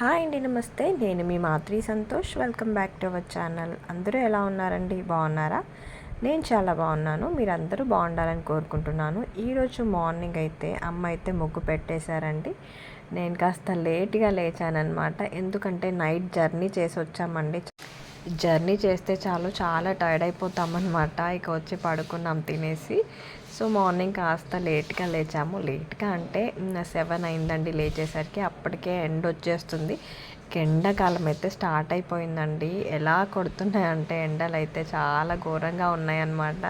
Hi అండి నమస్తే. నేను మీ మాతృ Santosh. Welcome back to our channel అందరూ ఎలా ఉన్నారండి? బాగున్నారా? నేను చాలా బాగున్నాను. మీరు అందరూ బాగుండాలని కోరుకుంటున్నాను. ఈరోజు మార్నింగ్ అయితే అమ్మ అయితే ముగ్గు పెట్టేశారండి. నేను కాస్త లేట్గా లేచానమాట ఎందుకంటే నైట్ జర్నీ చేసి వచ్చామండి. జర్నీ చేస్తే చాలు చాలా టైర్డ్ అయిపోతామన్నమాట. ఇక వచ్చి పడుకున్నాం తినేసి. సో మార్నింగ్ కాస్త లేట్గా లేచాము. లేట్గా అంటే సెవెన్ అయిందండి లేచేసరికి. అప్పటికే ఎండ వచ్చేస్తుంది. ఎండాకాలం అయితే స్టార్ట్ అయిపోయిందండి. ఎలా కొడుతున్నాయంటే ఎండలు అయితే చాలా ఘోరంగా ఉన్నాయన్నమాట.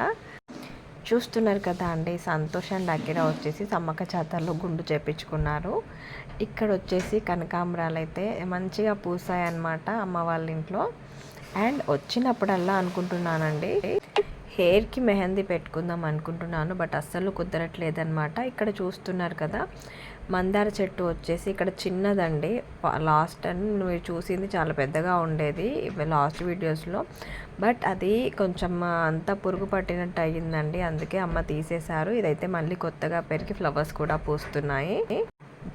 చూస్తున్నారు కదా అండి సంతోష్ అండ్ అకిరా వచ్చేసి సమ్మక్క జాతరలో గుండు చేపించుకున్నారు. ఇక్కడ వచ్చేసి కనకాంబరాలు అయితే మంచిగా పూసాయన్నమాట అమ్మ వాళ్ళ ఇంట్లో అండ్ వచ్చినప్పుడల్లా అనుకుంటున్నానండి హెయిర్కి మెహందీ పెట్టుకుందాం అనుకుంటున్నాను బట్ అస్సలు కుదరట్లేదనమాట ఇక్కడ చూస్తున్నారు కదా మందార చెట్టు వచ్చేసి ఇక్కడ చిన్నదండి. లాస్ట్ టైం మీరు చూసింది చాలా పెద్దగా ఉండేది లాస్ట్ వీడియోస్లో. బట్ అది కొంచెం అంతా పురుగు పట్టినట్టు అయ్యిందండి అందుకే అమ్మ తీసేశారు. ఇదైతే మళ్ళీ కొత్తగా పెరిగి ఫ్లవర్స్ కూడా పూస్తున్నాయి.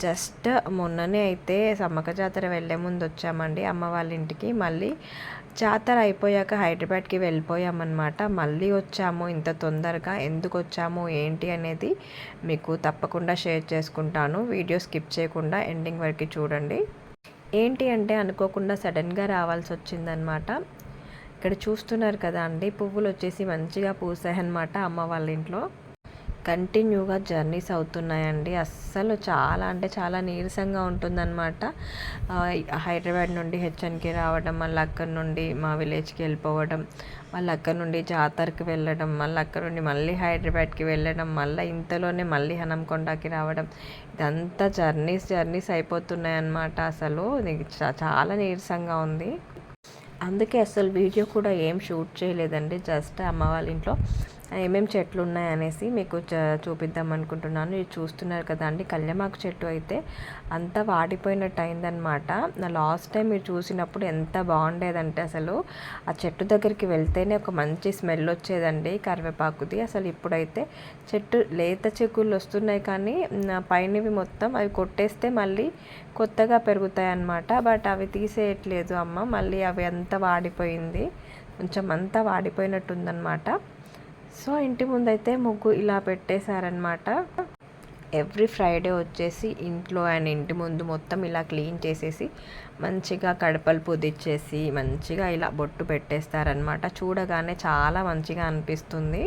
జస్ట్ మొన్ననే అయితే సమ్మక జాతర వెళ్ళే ముందు వచ్చామండి అమ్మ వాళ్ళ ఇంటికి. మళ్ళీ జాతర అయిపోయాక హైదరాబాద్కి వెళ్ళిపోయామన్నమాట. మళ్ళీ వచ్చాము ఇంత తొందరగా. ఎందుకు వచ్చాము? ఏంటి అనేది మీకు తప్పకుండా షేర్ చేసుకుంటాను. వీడియో స్కిప్ చేయకుండా ఎండింగ్ వరకు చూడండి. ఏంటి అంటే అనుకోకుండా సడన్గా రావాల్సి వచ్చిందనమాట ఇక్కడ చూస్తున్నారు కదా అండి పువ్వులు వచ్చేసి మంచిగా పూసాయన్నమాట అమ్మ వాళ్ళ ఇంట్లో. కంటిన్యూగా జర్నీస్ అవుతున్నాయండి. అస్సలు చాలా అంటే చాలా నీరసంగా ఉంటుందన్నమాట. హైదరాబాద్ నుండి హెచ్ఎన్కి రావడం మళ్ళీ అక్కడ నుండి మా విలేజ్కి వెళ్ళిపోవడం మళ్ళీ అక్కడ నుండి జాతరకి వెళ్ళడం మళ్ళీ అక్కడ నుండి మళ్ళీ హైదరాబాద్కి వెళ్ళడం మళ్ళీ ఇంతలోనే మళ్ళీ హనంకొండకి రావడం ఇదంతా జర్నీస్ జర్నీస్ అయిపోతున్నాయి అన్నమాట అసలు చాలా నీరసంగా ఉంది. అందుకే అసలు వీడియో కూడా ఏం షూట్ చేయలేదండి. జస్ట్ అమ్మ వాళ్ళ ఇంట్లో ఏమేమి చెట్లు ఉన్నాయనేసి మీకు చూపిద్దాం అనుకుంటున్నాను. ఇది చూస్తున్నారు కదా అండి కళ్యామాకు చెట్టు అయితే. అంతా వాడిపోయినట్టు అయిందనమాట నా లాస్ట్ టైం మీరు చూసినప్పుడు ఎంత బాగుండేదంటే అసలు ఆ చెట్టు దగ్గరికి వెళ్తేనే ఒక మంచి స్మెల్ వచ్చేదండి కరివేపాకుది. అసలు ఇప్పుడైతే చెట్టు లేత చెక్కులు వస్తున్నాయి కానీ పైనవి మొత్తం అవి కొట్టేస్తే మళ్ళీ కొత్తగా పెరుగుతాయి అన్నమాట బట్ అవి తీసేయట్లేదు అమ్మ మళ్ళీ అవి అంతా వాడిపోయింది. కొంచెం అంతా వాడిపోయినట్టుందన్నమాట సో ఇంటి ముందైతే ముగ్గు ఇలా పెట్టేశారనమాట ఎవ్రీ ఫ్రైడే వచ్చేసి ఇంట్లో అండ్ ఇంటి ముందు మొత్తం ఇలా క్లీన్ చేసేసి మంచిగా కడపలు పుదిచ్చేసి మంచిగా ఇలా బొట్టు పెట్టేస్తారనమాట చూడగానే చాలా మంచిగా అనిపిస్తుంది.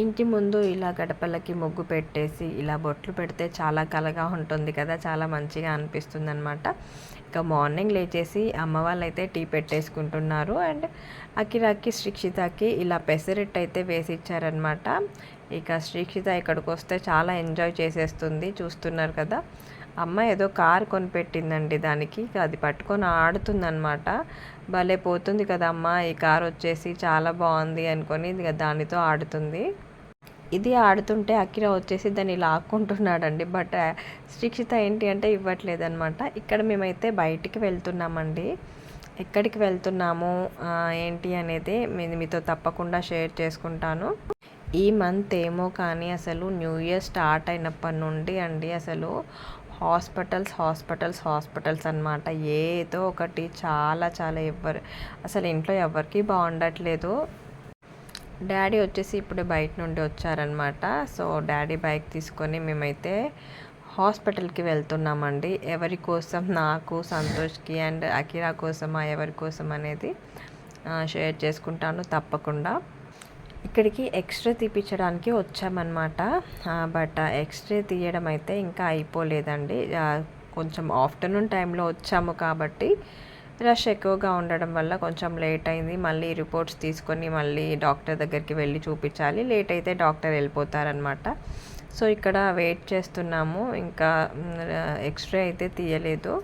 ఇంటి ముందు ఇలా గడపలకి ముగ్గు పెట్టేసి ఇలా బొట్లు పెడితే చాలా కలగా ఉంటుంది కదా చాలా మంచిగా అనిపిస్తుంది అనమాట ఇక మార్నింగ్ లేచేసి అమ్మ వాళ్ళు అయితే టీ పెట్టేసుకుంటున్నారు. అండ్ అకిరాకి శ్రీక్షితకి ఇలా పెసరెట్ అయితే వేసి ఇచ్చారనమాట ఇక శ్రీక్షిత ఇక్కడికి వస్తే చాలా ఎంజాయ్ చేసేస్తుంది చూస్తున్నారు కదా. అమ్మ ఏదో కార్ కొనిపెట్టిందండి దానికి అది పట్టుకొని ఆడుతుందనమాట భలే పోతుంది కదా అమ్మ ఈ కార్ వచ్చేసి చాలా బాగుంది అనుకొని దానితో ఆడుతుంది. ఇది ఆడుతుంటే అకిరా వచ్చేసి దాన్ని లాక్కుంటున్నాడండి బట్ శిక్షిత ఏంటి అంటే ఇవ్వట్లేదు అనమాట ఇక్కడ మేమైతే బయటికి వెళ్తున్నామండి. ఎక్కడికి వెళ్తున్నాము ఏంటి అనేది మీతో తప్పకుండా షేర్ చేసుకుంటాను. ఈ మంత్ ఏమో కానీ అసలు న్యూ ఇయర్ స్టార్ట్ అయినప్పటి నుండి అండి అసలు హాస్పిటల్స్ హాస్పిటల్స్ హాస్పిటల్స్ అనమాట ఏదో ఒకటి చాలా చాలా ఎవ్వరు అసలు ఇంట్లో ఎవరికి బాగుండట్లేదు. డాడీ వచ్చేసి ఇప్పుడు బయట నుండి వచ్చారనమాట సో డాడీ బైక్ తీసుకొని మేమైతే హాస్పిటల్కి వెళ్తున్నామండి. ఎవరి కోసం? నాకు సంతోష్కి అండ్ అకిరా కోసమా ఎవరి కోసం అనేది షేర్ చేసుకుంటాను తప్పకుండా. ఇక్కడికి ఎక్స్రే తీపించడానికి వచ్చామన్నమాట. బట్ ఎక్స్రే తీయడం అయితే ఇంకా అయిపోలేదండి. కొంచెం ఆఫ్టర్నూన్ టైంలో వచ్చాము కాబట్టి రష్ ఎక్కువగా ఉండడం వల్ల కొంచెం లేట్ అయింది. మళ్ళీ రిపోర్ట్స్ తీసుకొని మళ్ళీ డాక్టర్ దగ్గరికి వెళ్ళి చూపించాలి. లేట్ అయితే డాక్టర్ వెళ్ళిపోతారనమాట సో ఇక్కడ వెయిట్ చేస్తున్నాము. ఇంకా ఎక్స్రే అయితే తీయలేదు.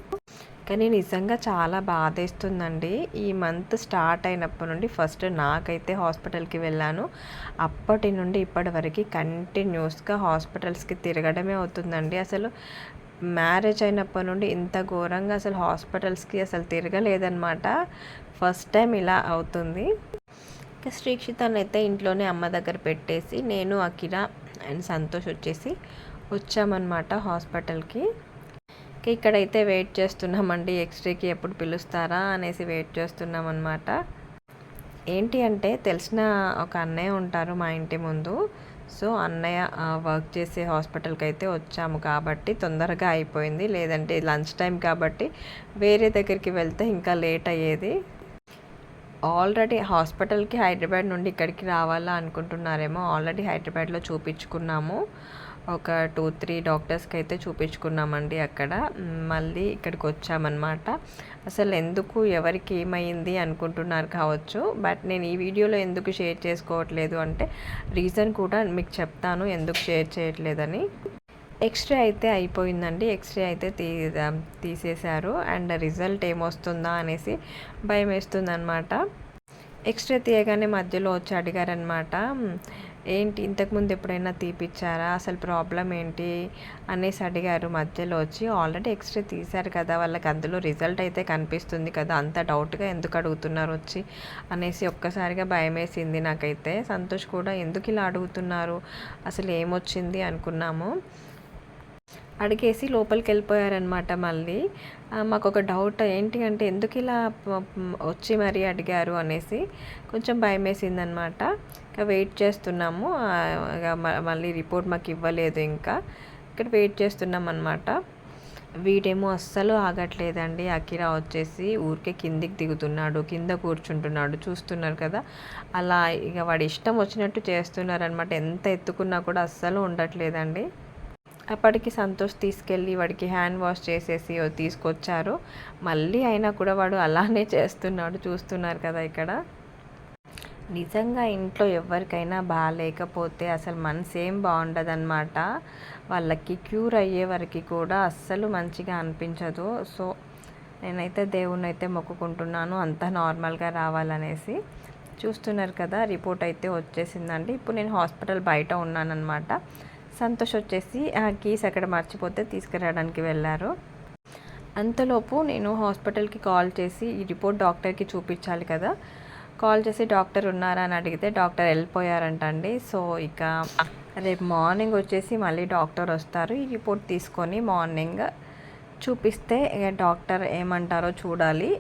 కానీ నిజంగా చాలా బాధేస్తుందండి. ఈ మంత్ స్టార్ట్ అయినప్పటి నుండి ఫస్ట్ నాకైతే హాస్పిటల్కి వెళ్ళాను. అప్పటి నుండి ఇప్పటి వరకు కంటిన్యూస్గా హాస్పిటల్స్కి తిరగడమే అవుతుందండి. అసలు మ్యారేజ్ అయినప్పటి నుండి ఇంత ఘోరంగా అసలు హాస్పిటల్స్కి అసలు తిరగలేదనమాట ఫస్ట్ టైం ఇలా అవుతుంది. ఇంకా శ్రీక్షితనైతే అయితే ఇంట్లోనే అమ్మ దగ్గర పెట్టేసి నేను అకిరా అండ్ సంతోష్ వచ్చేసి వచ్చామన్నమాట హాస్పిటల్కి. ఇక్కడైతే వెయిట్ చేస్తున్నామండి ఎక్స్రేకి ఎప్పుడు పిలుస్తారా అనేసి వెయిట్ చేస్తున్నాం అనమాట ఏంటి అంటే తెలిసిన ఒక అన్నయ్య ఉంటారు మా ఇంటి ముందు. సో అన్నయ్య వర్క్ చేసే హాస్పిటల్కి అయితే వచ్చాము కాబట్టి తొందరగా అయిపోయింది. లేదంటే లంచ్ టైం కాబట్టి వేరే దగ్గరికి వెళ్తే ఇంకా లేట్ అయ్యేది. ఆల్రెడీ హాస్పిటల్కి హైదరాబాద్ నుండి ఇక్కడికి రావాలా అనుకుంటున్నారేమో. ఆల్రెడీ హైదరాబాద్లో చూపించుకున్నాము. ఒక టూ త్రీ డాక్టర్స్కి అయితే చూపించుకున్నామండి అక్కడ. మళ్ళీ ఇక్కడికి వచ్చామన్నమాట. అసలు ఎందుకు ఎవరికి ఏమైంది అనుకుంటున్నారు కావచ్చు. బట్ నేను ఈ వీడియోలో ఎందుకు షేర్ చేసుకోవట్లేదు అంటే రీజన్ కూడా మీకు చెప్తాను ఎందుకు షేర్ చేయట్లేదని. ఎక్స్రే అయితే అయిపోయిందండి. ఎక్స్రే అయితే తీ తీసేశారు. అండ్ రిజల్ట్ ఏమొస్తుందా అనేసి భయం వేస్తుంది అనమాట ఎక్స్రే తీయగానే మధ్యలో వచ్చి అడిగారనమాట ఏంటి ఇంతకుముందు ఎప్పుడైనా తీపిచ్చారా? అసలు ప్రాబ్లం ఏంటి? అనేసి అడిగారు. మధ్యలో వచ్చి ఆల్రెడీ ఎక్స్రే తీశారు కదా వాళ్ళకి అందులో రిజల్ట్ అయితే కనిపిస్తుంది కదా అంత డౌట్గా ఎందుకు అడుగుతున్నారు వచ్చి? అనేసి ఒక్కసారిగా భయం వేసింది నాకైతే. సంతోష్ కూడా ఎందుకు ఇలా అడుగుతున్నారు? అసలు ఏమొచ్చింది? అనుకున్నాము. అడిగేసి లోపలికి వెళ్ళిపోయారనమాట మళ్ళీ. మాకు ఒక డౌట్ ఏంటి అంటే ఎందుకు ఇలా వచ్చి మరీ అడిగారు అనేసి కొంచెం భయం వేసిందనమాట ఇంకా వెయిట్ చేస్తున్నాము. మళ్ళీ రిపోర్ట్ మాకు ఇవ్వలేదు ఇంకా. ఇక్కడ వెయిట్ చేస్తున్నాం అనమాట వీడేమో అస్సలు ఆగట్లేదండి. అకిరా వచ్చేసి ఊరికే కిందికి దిగుతున్నాడు కింద కూర్చుంటున్నాడు చూస్తున్నారు కదా. అలా ఇక వాడి ఇష్టం వచ్చినట్టు చేస్తున్నారనమాట ఎంత ఎత్తుకున్నా కూడా అస్సలు ఉండట్లేదండి. అప్పటికి సంతోష్ తీసుకెళ్ళి వాడికి హ్యాండ్ వాష్ చేసేసి తీసుకొచ్చారు. మళ్ళీ అయినా కూడా వాడు అలానే చేస్తున్నాడు చూస్తున్నారు కదా ఇక్కడ. నిజంగా ఇంట్లో ఎవరికైనా బాగాలేకపోతే అసలు మనసు ఏం బాగుండదన్నమాట. వాళ్ళకి క్యూర్ అయ్యే వరకు కూడా అస్సలు మంచిగా అనిపించదు. సో నేనైతే దేవుణ్ణి అయితే మొక్కుకుంటున్నాను. అంతా నార్మల్గా రావాలనేసి. చూస్తున్నారు కదా రిపోర్ట్ అయితే వచ్చేసిందండి. ఇప్పుడు నేను హాస్పిటల్ బయట ఉన్నానన్నమాట. సంతోష్ వచ్చేసి ఆ కీస్ అక్కడ మర్చిపోతే తీసుకురావడానికి వెళ్ళారు. అంతలోపు నేను హాస్పిటల్కి కాల్ చేసి ఈ రిపోర్ట్ డాక్టర్కి చూపించాలి కదా. కాల్ చేసి డాక్టర్ ఉన్నారా? అని అడిగితే డాక్టర్ వెళ్ళిపోయారంటండి సో ఇక రేపు మార్నింగ్ వచ్చేసి మళ్ళీ డాక్టర్ వస్తారు. ఈ రిపోర్ట్ తీసుకొని మార్నింగ్ చూపిస్తే ఇక డాక్టర్ ఏమంటారో చూడాలి.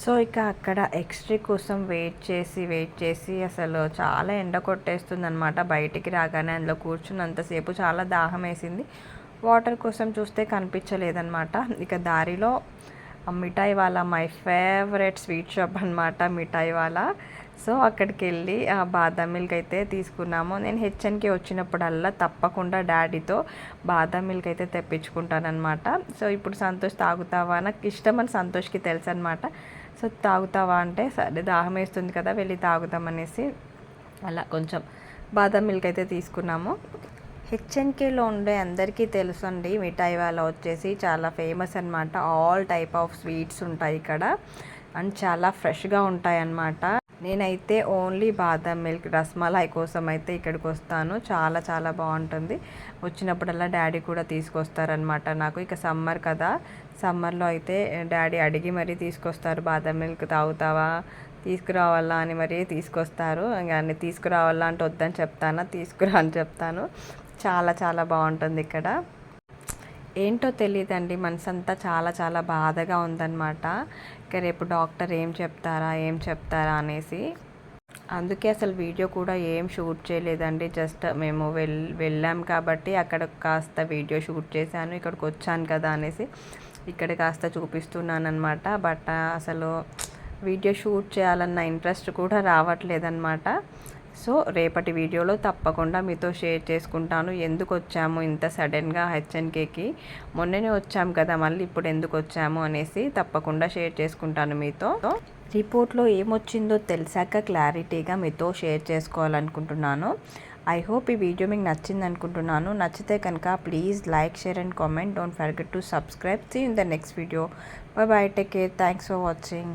సో ఇక అక్కడ ఎక్స్ట్రీ కోసం వెయిట్ చేసి వెయిట్ చేసి అసలు చాలా ఎండ కొట్టేస్తుంది అనమాట బయటికి రాగానే అందులో కూర్చున్నంతసేపు చాలా దాహం వేసింది. వాటర్ కోసం చూస్తే కనిపించలేదన్నమాట. ఇక దారిలో మిఠాయి వాళ్ళ మై ఫేవరెట్ స్వీట్ షాప్ అనమాట మిఠాయి వాళ్ళ. సో అక్కడికి వెళ్ళి ఆ బాదం మిల్క్ అయితే తీసుకున్నాము. నేను హెచ్ఎన్కి వచ్చినప్పుడల్లా తప్పకుండా డాడీతో బాదం మిల్క్ అయితే తెప్పించుకుంటానమాట సో ఇప్పుడు సంతోష్ తాగుతావా? నాకు ఇష్టం అని సంతోష్కి తెలుసు అనమాట సో తాగుతావా అంటే సరే దాహం వేస్తుంది కదా వెళ్ళి తాగుతామనేసి అలా కొంచెం బాదం మిల్క్ అయితే తీసుకున్నాము. హెచ్ఎన్కేలో ఉండే అందరికీ తెలుసు అండి మిఠాయి వాళ్ళ వచ్చేసి చాలా ఫేమస్ అనమాట ఆల్ టైప్ ఆఫ్ స్వీట్స్ ఉంటాయి ఇక్కడ. అండ్ చాలా ఫ్రెష్గా ఉంటాయి అన్నమాట నేనైతే ఓన్లీ బాదం మిల్క్ రస్మలాయ్ కోసం అయితే ఇక్కడికి వస్తాను చాలా చాలా బాగుంటుంది. వచ్చినప్పుడల్లా డాడీ కూడా తీసుకొస్తారనమాట నాకు. ఇక సమ్మర్ కదా. సమ్మర్లో అయితే డాడీ అడిగి మరీ తీసుకొస్తారు. బాదం మిల్క్ తాగుతావా? తీసుకురావాలా అని మరీ తీసుకొస్తారు. ఇంకా అన్ని తీసుకురావాలా అంటే వద్దని చెప్తాను? తీసుకురా అని చెప్తాను. చాలా చాలా బాగుంటుంది ఇక్కడ. ఏంటో తెలియదండి మనసంతా చాలా చాలా బాధగా ఉందన్నమాట. ఇక రేపు డాక్టర్ ఏం చెప్తారా ఏం చెప్తారా అనేసి. అందుకే అసలు వీడియో కూడా ఏం షూట్ చేయలేదండి. జస్ట్ మేము వెల్ వెళ్ళాం కాబట్టి అక్కడ కాస్త వీడియో షూట్ చేశాను ఇక్కడికి వచ్చాను కదా అనేసి. ఇక్కడ కాస్త చూపిస్తున్నాను అనమాట బట్ అసలు వీడియో షూట్ చేయాలన్న ఇంట్రెస్ట్ కూడా రావట్లేదన్నమాట. సో రేపటి వీడియోలో తప్పకుండా మీతో షేర్ చేసుకుంటాను. ఎందుకు వచ్చాము ఇంత సడన్గా హెచ్ఎన్కేకి? మొన్ననే వచ్చాము కదా మళ్ళీ ఇప్పుడు ఎందుకు వచ్చాము అనేసి తప్పకుండా షేర్ చేసుకుంటాను మీతో. రిపోర్ట్లో ఏమొచ్చిందో తెలిసాక క్లారిటీగా మీతో షేర్ చేసుకోవాలనుకుంటున్నాను. ఐ హోప్ ఈ వీడియో మీకు నచ్చింది అనుకుంటున్నాను నచ్చితే కనుక please like share and comment. Don't forget to subscribe. See in the next video. Bye bye. Take care. Thanks for watching.